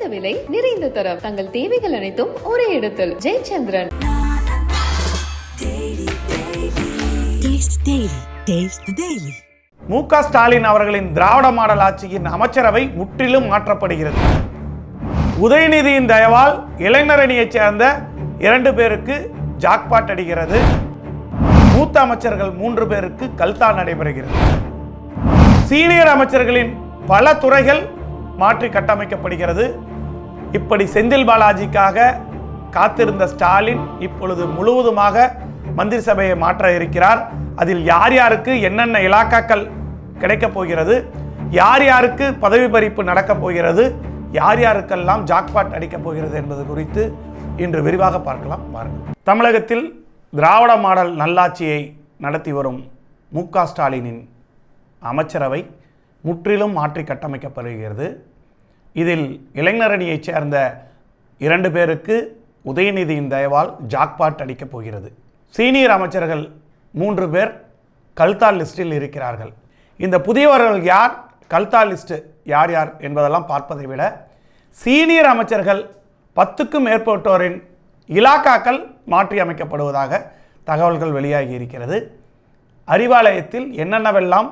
குறைந்த விலை நிறைந்த தரம். தங்கள் தேவைகள் அனைத்தும் ஒரே இடத்தில். ஜெயச்சந்திரன். மு க ஸ்டாலின் அவர்களின் திராவிட மாடல் ஆட்சியின் அமைச்சரவை முற்றிலும் மாற்றப்படுகிறது. உதயநிதியின் தயவால் இளைஞரணியைச் சேர்ந்த இரண்டு பேருக்கு ஜாக்பாட் அடிக்கிறது மூத்த அமைச்சர்கள் மூன்று பேருக்கு கல்தா நடைபெறுகிறது. சீனியர் அமைச்சர்களின் பல துறைகள் மாற்றி கட்டமைக்கப்படுகிறது. இப்படி செந்தில் பாலாஜிக்காக காத்திருந்த ஸ்டாலின் இப்பொழுது முழுவதுமாக மந்திரி சபையை மாற்ற இருக்கிறார். அதில் யார் யாருக்கு என்னென்ன இலாக்காக்கள் கிடைக்கப் போகிறது யார் யாருக்கு பதவி பறிப்பு நடக்கப் போகிறது யார் யாருக்கெல்லாம் ஜாக்பாட் அடிக்கப் போகிறது என்பது குறித்து இன்று விரிவாக பார்க்கலாம். பாருங்கள் தமிழகத்தில் திராவிட மாடல் நல்லாட்சியை நடத்தி வரும் மு ஸ்டாலினின் அமைச்சரவை முற்றிலும் மாற்றி கட்டமைக்கப்படுகிறது. இதில் இளைஞரணியைச் சேர்ந்த இரண்டு பேருக்கு உதயநிதியின் தயவால் ஜாக்பாட் அடிக்கப் போகிறது. சீனியர் அமைச்சர்கள் மூன்று பேர் கல்தா லிஸ்டில் இருக்கிறார்கள். இந்த புதியவர்கள் யார்? கல்தா லிஸ்ட் யார் யார் என்பதெல்லாம் பார்ப்பதை விட சீனியர் அமைச்சர்கள் பத்துக்கும் மேற்பட்டோரின் இலாக்காக்கள் மாற்றி அமைக்கப்படுவதாக தகவல்கள் வெளியாகி இருக்கிறது. அறிவாலயத்தில் என்னென்னவெல்லாம்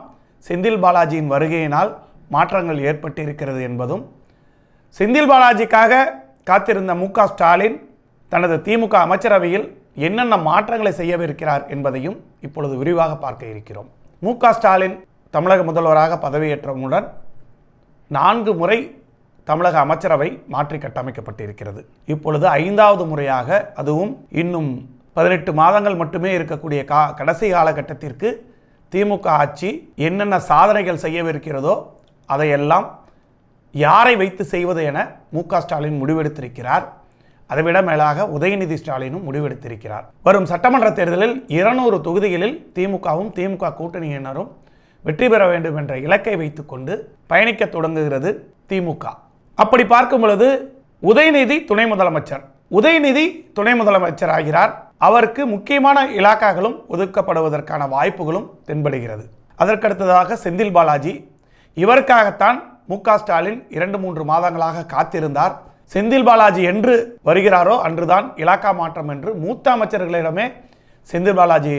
செந்தில் பாலாஜியின் வருகையினால் மாற்றங்கள் ஏற்பட்டு இருக்கிறது என்பதும் செந்தில் பாலாஜிக்காக காத்திருந்த மு ஸ்டாலின் தனது திமுக அமைச்சரவையில் என்னென்ன மாற்றங்களை செய்யவிருக்கிறார் என்பதையும் இப்பொழுது விரிவாக பார்க்க இருக்கிறோம். மு க ஸ்டாலின் தமிழக முதல்வராக பதவியேற்றவுடன் நான்கு முறை தமிழக அமைச்சரவை மாற்றி கட்டமைக்கப்பட்டிருக்கிறது. இப்பொழுது ஐந்தாவது முறையாக அதுவும் இன்னும் பதினெட்டு மாதங்கள் மட்டுமே இருக்கக்கூடிய கா கடைசி காலகட்டத்திற்கு திமுக ஆட்சி என்னென்ன சாதனைகள் செய்யவிருக்கிறதோ அதையெல்லாம் யாரை வைத்து செய்வது என மு ஸ்டாலின் முடிவெடுத்திருக்கிறார். அதைவிட மேலாக உதயநிதி ஸ்டாலினும் முடிவெடுத்திருக்கிறார். வரும் சட்டமன்ற தேர்தலில் இருநூறு தொகுதிகளில் திமுகவும் திமுக கூட்டணியினரும் வெற்றி பெற வேண்டும் என்ற இலக்கை வைத்துக்கொண்டு பயணிக்க தொடங்குகிறது திமுக. அப்படி பார்க்கும் பொழுது உதயநிதி துணை முதலமைச்சர். உதயநிதி துணை முதலமைச்சர் ஆகிறார் அவருக்கு முக்கியமான இலாக்காக்களும் ஒதுக்கப்படுவதற்கான வாய்ப்புகளும் தென்படுகிறது. அதற்கடுத்ததாக செந்தில் பாலாஜி இவருக்காகத்தான் மு க ஸ்டாலின் இரண்டு மூன்று மாதங்களாக காத்திருந்தார். செந்தில் பாலாஜி என்று வருகிறாரோ அன்றுதான் இலாக்கா மாற்றம் என்று மூத்த அமைச்சர்களிடமே செந்தில் பாலாஜி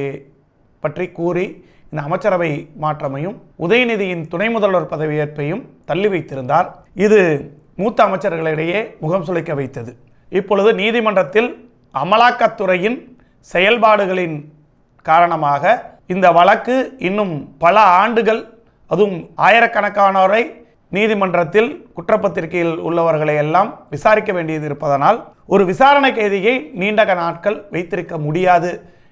பற்றி கூறி இந்த அமைச்சரவை மாற்றமையும் உதயநிதியின் துணை முதல்வர் பதவியேற்பையும் தள்ளி வைத்திருந்தார். இது மூத்த அமைச்சர்களிடையே முகம் சுளைக்க வைத்தது. இப்பொழுது நீதிமன்றத்தில் அமலாக்கத்துறையின் செயல்பாடுகளின் காரணமாக இந்த வழக்கு இன்னும் பல ஆண்டுகள் அதுவும் ஆயிரக்கணக்கானோரை நீதிமன்றத்தில் குற்றப்பத்திரிகையில் உள்ளவர்களை எல்லாம் விசாரிக்க வேண்டியது இருப்பதனால் ஒரு விசாரணை கைதியை நீண்ட நாட்கள் வைத்திருக்க முடியாது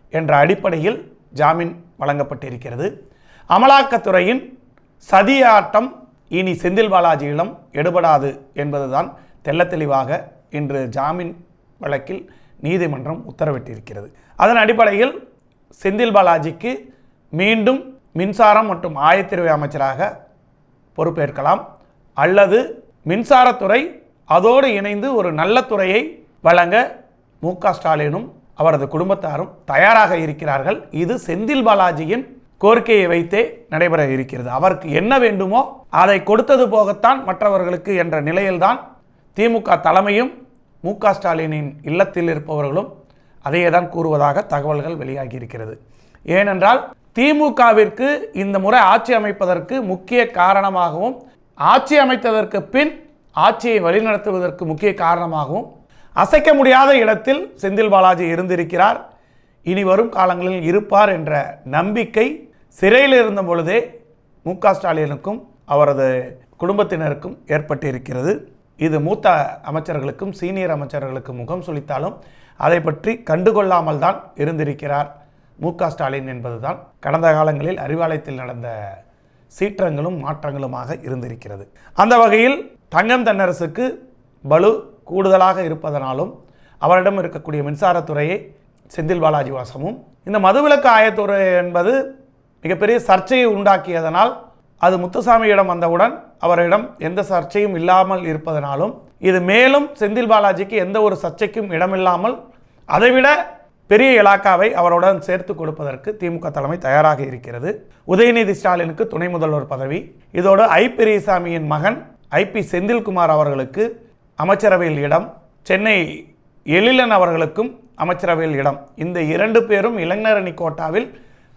என்ற அடிப்படையில் ஜாமீன் வழங்கப்பட்டிருக்கிறது. அமலாக்கத்துறையின் சதியாட்டம் இனி செந்தில் பாலாஜியிடம் எடுபடாது என்பதுதான் தெள்ளத் தெளிவாக இன்று ஜாமீன் வழக்கில் நீதிமன்றம் உத்தரவிட்டிருக்கிறது. அதன் அடிப்படையில் செந்தில் பாலாஜிக்கு மீண்டும் மின்சாரம் மற்றும் ஆயத்திருவை அமைச்சராக பொறுப்பேற்கலாம். அல்லது மின்சாரத்துறை அதோடு இணைந்து ஒரு நல்ல துறையை வழங்க மு ஸ்டாலினும் அவரது குடும்பத்தாரும் தயாராக இருக்கிறார்கள். இது செந்தில் பாலாஜியின் கோரிக்கையை வைத்தே நடைபெற இருக்கிறது. அவருக்கு என்ன வேண்டுமோ அதை கொடுத்தது போகத்தான் மற்றவர்களுக்கு என்ற நிலையில்தான் திமுக தலைமையும் மு ஸ்டாலினின் இல்லத்தில் இருப்பவர்களும் அதையே தான் கூறுவதாக தகவல்கள் வெளியாகி இருக்கிறது. ஏனென்றால் திமுகவிற்கு இந்த முறை ஆட்சி அமைப்பதற்கு முக்கிய காரணமாகவும் ஆட்சி அமைத்ததற்கு பின் ஆட்சியை வழிநடத்துவதற்கு முக்கிய காரணமாகவும் அசைக்க முடியாத இடத்தில் செந்தில் பாலாஜி இருந்திருக்கிறார். இனி வரும் காலங்களில் இருப்பார் என்ற நம்பிக்கை சிறையில் இருந்த பொழுதே மு ஸ்டாலினுக்கும் அவரது குடும்பத்தினருக்கும் ஏற்பட்டிருக்கிறது. இது மூத்த அமைச்சர்களுக்கும் சீனியர் அமைச்சர்களுக்கும் முகம் சுளித்தாலும் அதை பற்றி கண்டுகொள்ளாமல் தான் இருந்திருக்கிறார். மு க ஸ்டாலின் என்பதுதான் கடந்த காலங்களில் அறிவாலயத்தில் நடந்த சீற்றங்களும் மாற்றங்களுமாக இருந்திருக்கிறது. அந்த வகையில் தங்கம் தென்னரசுக்கு பலு கூடுதலாக இருப்பதனாலும் அவரிடம் இருக்கக்கூடிய மின்சாரத்துறையை செந்தில் பாலாஜி வாசமும் இந்த மதுவிலக்கு ஆயத்துறை என்பது மிகப்பெரிய சர்ச்சையை உண்டாக்கியதனால் அது முத்துசாமியிடம் வந்தவுடன் அவரிடம் எந்த சர்ச்சையும் இல்லாமல் இருப்பதனாலும் இது மேலும் செந்தில் பாலாஜிக்கு எந்த ஒரு சர்ச்சைக்கும் இடமில்லாமல் அதைவிட பெரிய இலாக்காவை அவருடன் சேர்த்து கொடுப்பதற்கு திமுக தலைமை தயாராக இருக்கிறது. உதயநிதி ஸ்டாலினுக்கு துணை முதல்வர் பதவி. இதோடு ஐ. பெரியசாமியின் மகன் ஐ. பி. செந்தில்குமார் அவர்களுக்கு அமைச்சரவையில் இடம். சென்னை எழிலன் அவர்களுக்கும் அமைச்சரவையில் இடம். இந்த இரண்டு பேரும் இளைஞரணி கோட்டாவில்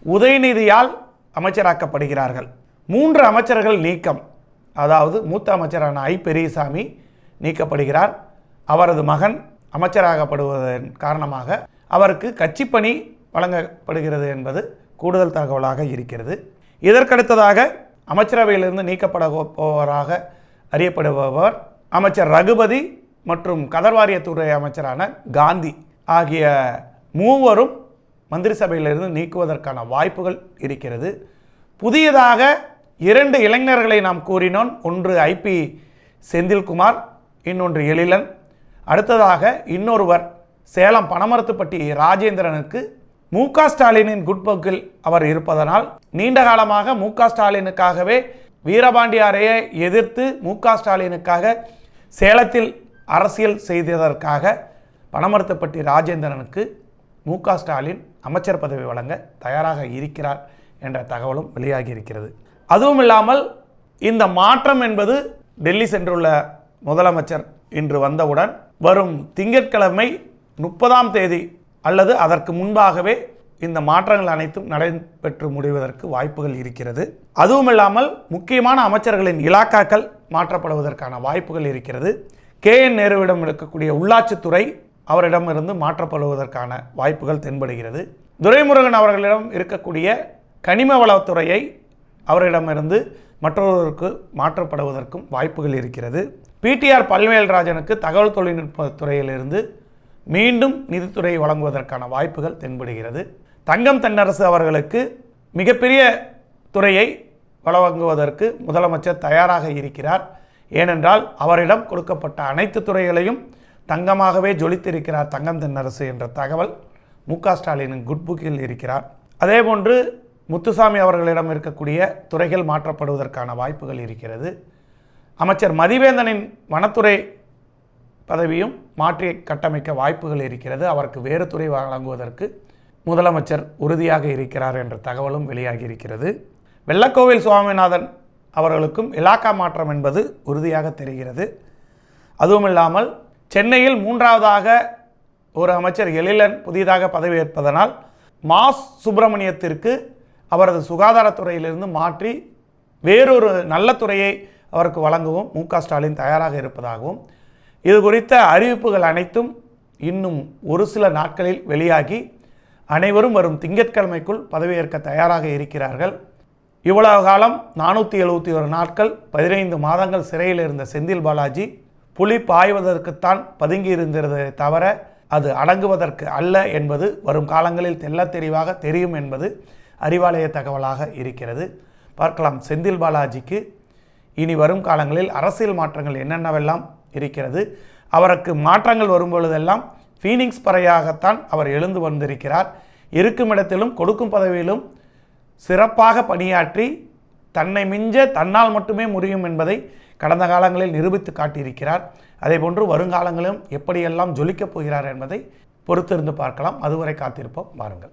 உதயநிதியால் அமைச்சராக்கப்படுகிறார்கள். மூன்று அமைச்சர்கள் நீக்கம். அதாவது மூத்த அமைச்சரான ஐ. பெரியசாமி நீக்கப்படுகிறார். அவரது மகன் அமைச்சராகப்படுவதன் காரணமாக அவருக்கு கட்சிப்பணி வழங்கப்படுகிறது என்பது கூடுதல் தகவலாக இருக்கிறது. இதற்கடுத்ததாக அமைச்சரவையிலிருந்து நீக்கப்பட போவராக அறியப்படுபவர் அமைச்சர் ரகுபதி மற்றும் கதர்வாரியத்துறை அமைச்சரான காந்தி ஆகிய மூவரும் மந்திரி சபையிலிருந்து நீக்குவதற்கான வாய்ப்புகள் இருக்கிறது. புதியதாக இரண்டு இளைஞர்களை நாம் கூறினோம். ஒன்று ஐபி செந்தில்குமார் இன்னொன்று எழிலன். அடுத்ததாக இன்னொருவர் சேலம் பனமரத்துப்பட்டி ராஜேந்திரனுக்கு மு க ஸ்டாலினின் குட்போக்கில் அவர் இருப்பதனால் நீண்ட காலமாக மு க ஸ்டாலினுக்காகவே வீரபாண்டியாரையை எதிர்த்து மு க ஸ்டாலினுக்காக சேலத்தில் அரசியல் செய்ததற்காக பனமரத்துப்பட்டி ராஜேந்திரனுக்கு மு க ஸ்டாலின் அமைச்சர் பதவி வழங்க தயாராக இருக்கிறார் என்ற தகவலும் வெளியாகி இருக்கிறது அதுவும் இல்லாமல் இந்த மாற்றம் என்பது டெல்லி சென்றுள்ள முதலமைச்சர் இன்று வந்தவுடன் வரும் திங்கட்கிழமை முப்பதாம் தேதி அல்லது அதற்கு முன்பாகவே இந்த மாற்றங்கள் அனைத்தும் நடைபெற்று முடிவதற்கு வாய்ப்புகள் இருக்கிறது. அதுவும் இல்லாமல் முக்கியமான அமைச்சர்களின் இலாக்காக்கள் மாற்றப்படுவதற்கான வாய்ப்புகள் இருக்கிறது. கே என் நேருவிடம் இருக்கக்கூடிய உள்ளாட்சித்துறை அவரிடமிருந்து மாற்றப்படுவதற்கான வாய்ப்புகள் தென்படுகிறது. துரைமுருகன் அவர்களிடம் இருக்கக்கூடிய கனிம வளத்துறையை அவரிடமிருந்து மற்றொருவருக்கு மாற்றப்படுவதற்கும் வாய்ப்புகள் இருக்கிறது. பிடிஆர் பல்வேல்ராஜனுக்கு தகவல் தொழில்நுட்ப துறையிலிருந்து மீண்டும் நிதித்துறை வழங்குவதற்கான வாய்ப்புகள் தென்படுகிறது. தங்கம் தென்னரசு அவர்களுக்கு மிகப்பெரிய துறையை வழங்குவதற்கு முதலமைச்சர் தயாராக இருக்கிறார். ஏனென்றால் அவரிடம் கொடுக்கப்பட்ட அனைத்து துறைகளையும் தங்கமாகவே ஜொலித்திருக்கிறார் தங்கம் தென்னரசு என்ற தகவல் மு க ஸ்டாலினின் குட் புக்கில் இருக்கிறார். அதேபோன்று முத்துசாமி அவர்களிடம் இருக்கக்கூடிய துறைகள் மாற்றப்படுவதற்கான வாய்ப்புகள் இருக்கிறது. அமைச்சர் மதிவேந்தனின் வனத்துறை பதவியும் மாற்றி கட்டமைக்க வாய்ப்புகள் இருக்கிறது. அவருக்கு வேறு துறை வழங்குவதற்கு முதலமைச்சர் உறுதியாக இருக்கிறார் என்ற தகவலும் வெளியாகி இருக்கிறது. வெள்ளக்கோவில் சுவாமிநாதன் அவர்களுக்கும் இலாக்கா மாற்றம் என்பது உறுதியாக தெரிகிறது. அதுவும் இல்லாமல் சென்னையில் மூன்றாவதாக ஒரு அமைச்சர் எழிலன் புதிதாக பதவியேற்பதனால் மாஸ் சுப்பிரமணியத்திற்கு அவரது சுகாதாரத்துறையிலிருந்து மாற்றி வேறொரு நல்ல துறையை அவருக்கு வழங்கவும் மு ஸ்டாலின் தயாராக இருப்பதாகவும் இது குறித்த அறிவிப்புகள் அனைத்தும் இன்னும் ஒரு சில நாட்களில் வெளியாகி அனைவரும் வரும் திங்கட்கிழமைக்குள் பதவியேற்க தயாராக இருக்கிறார்கள். இவ்வளவு காலம் நானூற்றி எழுபத்தி ஒரு நாட்கள் பதினைந்து மாதங்கள் சிறையில் இருந்த செந்தில் பாலாஜி புலி பாய்வதற்குத்தான் பதுங்கி இருந்ததை தவிர அது அடங்குவதற்கு அல்ல என்பது வரும் காலங்களில் தெள்ளத் தெளிவாக தெரியும் என்பது அறிவாலய தகவலாக இருக்கிறது. பார்க்கலாம் செந்தில் பாலாஜிக்கு இனி வரும் காலங்களில் அரசியல் மாற்றங்கள் என்னென்னவெல்லாம் இருக்கிறது. அவருக்கு மாற்றங்கள் வரும்பொழுதெல்லாம் ஃபீனிக்ஸ் பறையாகத்தான் அவர் எழுந்து வந்திருக்கிறார். இருக்கும் இடத்திலும் கொடுக்கும் பதவியிலும் சிறப்பாக பணியாற்றி தன்னை மிஞ்ச தன்னால் மட்டுமே முடியும் என்பதை கடந்த காலங்களில் நிரூபித்து காட்டியிருக்கிறார். அதேபோன்று வருங்காலங்களிலும் எப்படியெல்லாம் ஜொலிக்கப் போகிறார் என்பதை பொறுத்திருந்து பார்க்கலாம். அதுவரை காத்திருப்போம். வாருங்கள்.